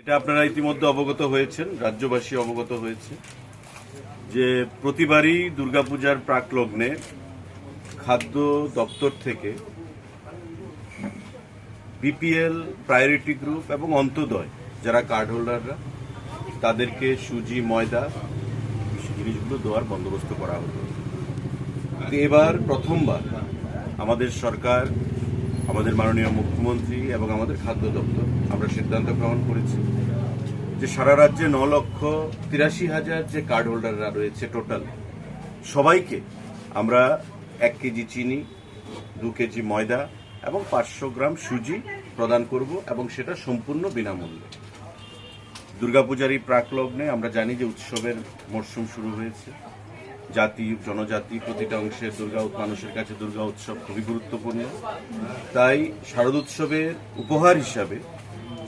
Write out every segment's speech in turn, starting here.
এটা আপনারা ইতিমধ্যে অবগত হয়েছেন, রাজ্যবাসী অবগত হয়েছে, যে প্রতিবারই দুর্গাপূজার প্রাক লগ্নে খাদ্য দপ্তর থেকে বিপিএল, প্রায়োরিটি গ্রুপ এবং অন্তদয়, যারা কার্ড হোল্ডাররা তাদেরকে সুজি, ময়দা জিনিসগুলো দেওয়ার বন্দোবস্ত করা হতো এবার প্রথমবার আমাদের সরকার আমাদের মাননীয় মুখ্যমন্ত্রী এবং আমাদের খাদ্য দপ্তর, আমরা সিদ্ধান্ত গ্রহণ করেছি যে সারা রাজ্যে ন লক্ষ তিরাশি হাজার যে কার্ড হোল্ডাররা রয়েছে টোটাল সবাইকে আমরা এক কেজি চিনি, দু কেজি ময়দা এবং পাঁচশো গ্রাম সুজি প্রদান করব এবং সেটা সম্পূর্ণ বিনামূল্যে। দুর্গাপূজার এই প্রাক লগ্নে আমরা জানি যে উৎসবের মরশুম শুরু হয়েছে। জাতি, জনজাতি, প্রতিটা অংশের দুর্গা মানুষের কাছে দুর্গা উৎসব খুবই গুরুত্বপূর্ণ। তাই শারদ উৎসবের উপহার হিসাবে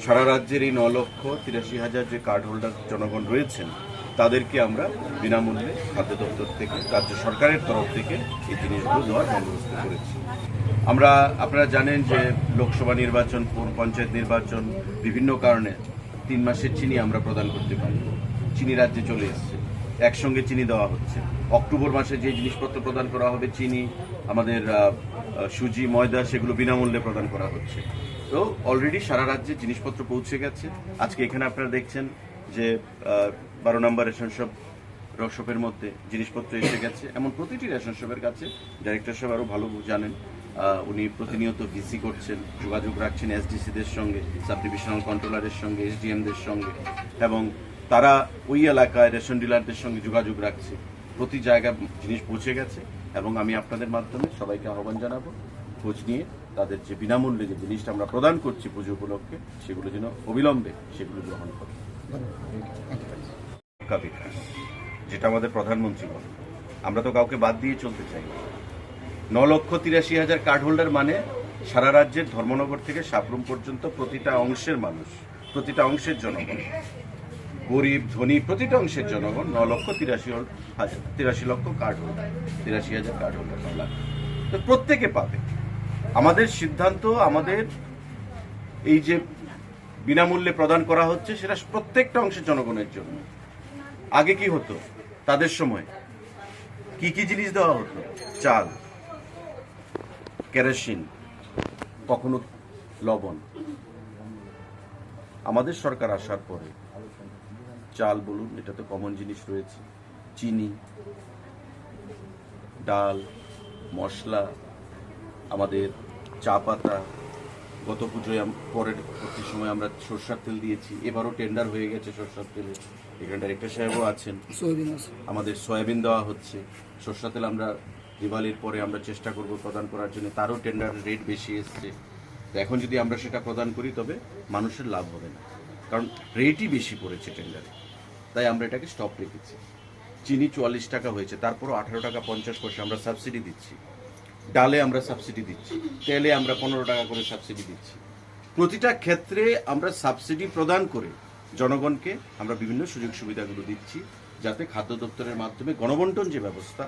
সারা রাজ্যের এই ন লক্ষ তিরাশি হাজার যে কার্ড হোল্ডার জনগণ রয়েছেন, তাদেরকে আমরা বিনামূল্যে খাদ্য দপ্তর থেকে, রাজ্য সরকারের তরফ থেকে এই জিনিসগুলো দেওয়ার বন্দোবস্ত করেছি। আমরা, আপনারা জানেন যে লোকসভা নির্বাচন পঞ্চায়েত নির্বাচন বিভিন্ন কারণে তিন মাসের চিনি আমরা প্রদান করতে পারি। চিনি রাজ্যে চলে এসছে। একসঙ্গে চিনি দেওয়া হচ্ছে। অক্টোবর মাসে যে জিনিসপত্র প্রদান করা হবে, চিনি, আমাদের সুজি, ময়দা, সেগুলো বিনামূল্যে প্রদান করা হচ্ছে। তো অলরেডি সারা রাজ্যে জিনিসপত্র পৌঁছে গেছে। আজকে এখানে আপনারা দেখছেন যে বারো নম্বর রেশন শপ রকশপের মধ্যে জিনিসপত্র এসে গেছে। এমন প্রতিটি রেশন শপের কাছে ডাইরেক্টর সাহেব আরও ভালো জানেন। উনি প্রতিনিয়ত ভিসি করছেন, যোগাযোগ রাখছেন এসডিসিদের সঙ্গে সাব ডিভিশনাল কন্ট্রোলারের সঙ্গে এসডিএমদের সঙ্গে এবং তারা ওই এলাকায় রেশন ডিলারদের সঙ্গে যোগাযোগ রাখছে। প্রতি জায়গায় জিনিস পৌঁছে গেছে এবং আমি আপনাদের মাধ্যমে সবাইকে আহ্বান জানাব, খোঁজ নিয়ে তাদের যে বিনামূল্যে যে জিনিসটা আমরা প্রদান করছি পুজো উপলক্ষে, সেগুলো যেন অবিলম্বে সেগুলো গ্রহণ করে। যেটা আমাদের প্রধানমন্ত্রী বলেন। আমরা তো কাউকে বাদ দিয়ে চলতে চাই না। লক্ষ তিরাশি হাজার কার্ড হোল্ডার মানে সারা রাজ্যের ধর্মনগর থেকে সাবরুম পর্যন্ত প্রতিটা অংশের মানুষ, প্রতিটা অংশের জনগণ। গরিব, ধনী, প্রতিটা অংশের জনগণ ন লক্ষ তিরাশি হাজার, তিরাশি লক্ষ কার্ড হোল্ডার তিরাশি হাজার কার্ড হোল্ডার তো প্রত্যেকে পাবে। আমাদের সিদ্ধান্ত, আমাদের এই যে বিনামূল্যে প্রদান করা হচ্ছে, সেটা প্রত্যেকটা অংশের জনগণের জন্য। আগে কি হতো? তাদের সময় কি কি জিনিস দেওয়া হতো? চাল, কেরোসিন, কখনো লবণ। আমাদের সরকার আসার পরে চাল বলুন এটা তো কমন জিনিস রয়েছে। চিনি ডাল মশলা আমাদের চা পাতা। গত পুজোয় পরের পরবর্তী সময় আমরা সরষার তেল দিয়েছি। এবারও টেন্ডার হয়ে গেছে সরষার তেলে। এখানে ডাইরেক্টর সাহেবও আছেন। আমাদের সয়াবিন দেওয়া হচ্ছে। সরষা তেল আমরা দিওয়ালির পরে আমরা চেষ্টা করব প্রদান করার জন্য। তারও টেন্ডার রেট বেশি এসছে। তো এখন যদি আমরা সেটা প্রদান করি তবে মানুষের লাভ হবে না। কারণ রেটই বেশি পড়েছে টেন্ডারে তাই আমরা এটাকে স্টপ রেখেছি চিনি চুয়াল্লিশ টাকা হয়েছে, তারপরও আঠারো টাকা পঞ্চাশ পয়সা আমরা সাবসিডি দিচ্ছি। ডালে আমরা সাবসিডি দিচ্ছি, তেলে আমরা পনেরো টাকা করে সাবসিডি দিচ্ছি। প্রতিটা ক্ষেত্রে আমরা সাবসিডি প্রদান করে জনগণকে আমরা বিভিন্ন সুযোগ সুবিধাগুলো দিচ্ছি। যাতে খাদ্য দপ্তরের মাধ্যমে গণবন্টন যে ব্যবস্থা,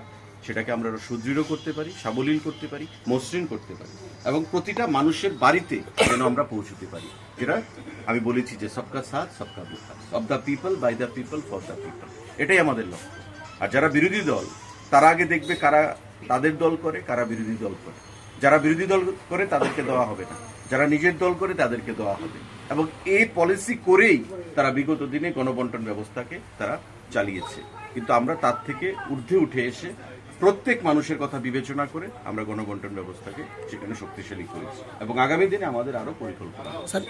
সেটাকে আমরা আরও সুদৃঢ় করতে পারি, সাবলীল করতে পারি, মসৃণ করতে পারি এবং প্রতিটা মানুষের বাড়িতে যেন আমরা পৌঁছতে পারি। যেটা আমি বলেছি যে সবকা সাথ, সবকা বিকাশ। Of the people by the people for the people এটাই আমাদের লক্ষ্য। আর যারা বিরোধী দল, তারা আগে দেখবে কারা তাদের দল করে, কারা বিরোধী দল করে। যারা বিরোধী দল করে, তাদেরকে দেওয়া হবে না। যারা নিজের দল করে, তাদেরকে দেওয়া হবে। এবং এই পলিসি করেই তারা বিগত দিনে গণবন্টন ব্যবস্থাকে তারা চালিয়েছে। কিন্তু আমরা তার থেকে ঊর্ধ্বে উঠে এসে প্রত্যেক মানুষের কথা বিবেচনা করে আমরা গণবন্টন ব্যবস্থাকে সেখানে শক্তিশালী করেছি। এবং আগামী দিনে আমাদের আরও পরিকল্পনা স্যার